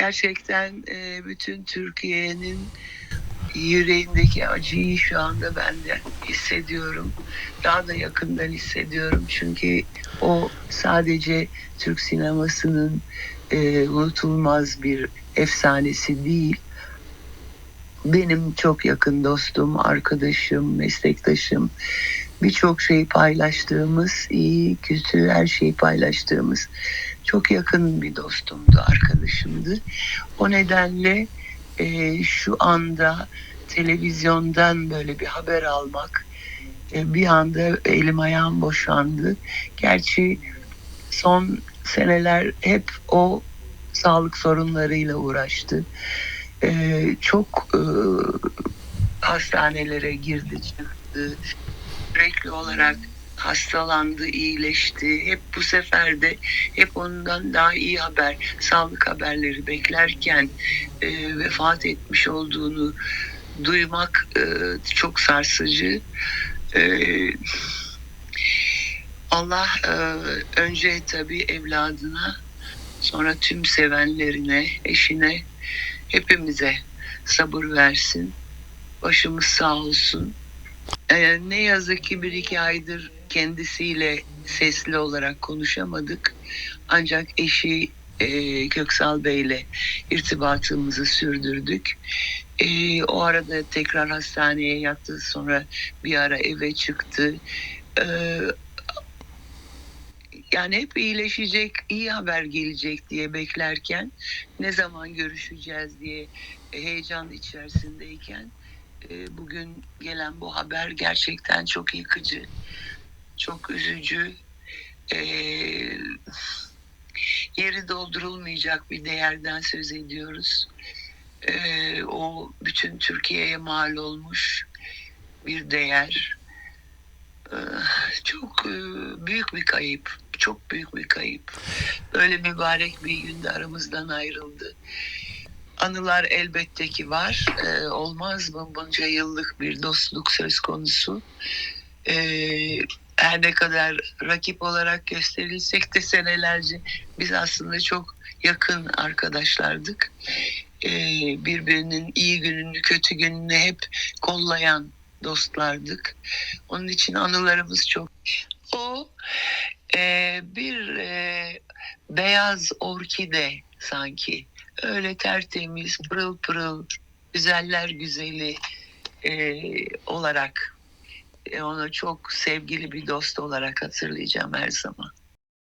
Gerçekten e, bütün Türkiye'nin yüreğindeki acıyı şu anda ben de hissediyorum. Daha da yakından hissediyorum. Çünkü o sadece Türk sinemasının e, unutulmaz bir efsanesi değil. Benim çok yakın dostum, arkadaşım, meslektaşım. Birçok şeyi paylaştığımız, iyi, kötü her şeyi paylaştığımız çok yakın bir dostumdu, arkadaşımdı. O nedenle e, şu anda televizyondan böyle bir haber almak e, bir anda elim ayağım boşandı. Gerçi son seneler hep o sağlık sorunlarıyla uğraştı. E, çok e, hastanelere girdi çıktı. Sürekli olarak hastalandı, iyileşti. Hep bu sefer de hep ondan daha iyi haber, sağlık haberleri beklerken e, vefat etmiş olduğunu duymak e, çok sarsıcı. E, Allah e, önce tabii evladına, sonra tüm sevenlerine, eşine, hepimize sabır versin. Başımız sağ olsun. E, ne yazık ki bir iki aydır kendisiyle sesli olarak konuşamadık. Ancak eşi e, Köksal Bey'le irtibatımızı sürdürdük. E, o arada tekrar hastaneye yattı. Sonra bir ara eve çıktı. E, yani hep iyileşecek, iyi haber gelecek diye beklerken ne zaman görüşeceğiz diye heyecan içerisindeyken e, bugün gelen bu haber gerçekten çok yıkıcı, çok üzücü. E, yeri doldurulmayacak bir değerden söz ediyoruz. E, o bütün Türkiye'ye mal olmuş bir değer. Çok e, büyük bir kayıp, çok büyük bir kayıp. Öyle mübarek bir günde aramızdan ayrıldı. Anılar elbette ki var. Ee, olmaz mı bunca yıllık bir dostluk söz konusu. Ee, her ne kadar rakip olarak gösterilsek de senelerce biz aslında çok yakın arkadaşlardık. Ee, birbirinin iyi gününü, kötü gününü hep kollayan dostlardık. Onun için anılarımız çok. O e, bir e, beyaz orkide sanki öyle tertemiz, pırıl pırıl, güzeller güzeli e, olarak e, onu çok sevgili bir dost olarak hatırlayacağım her zaman.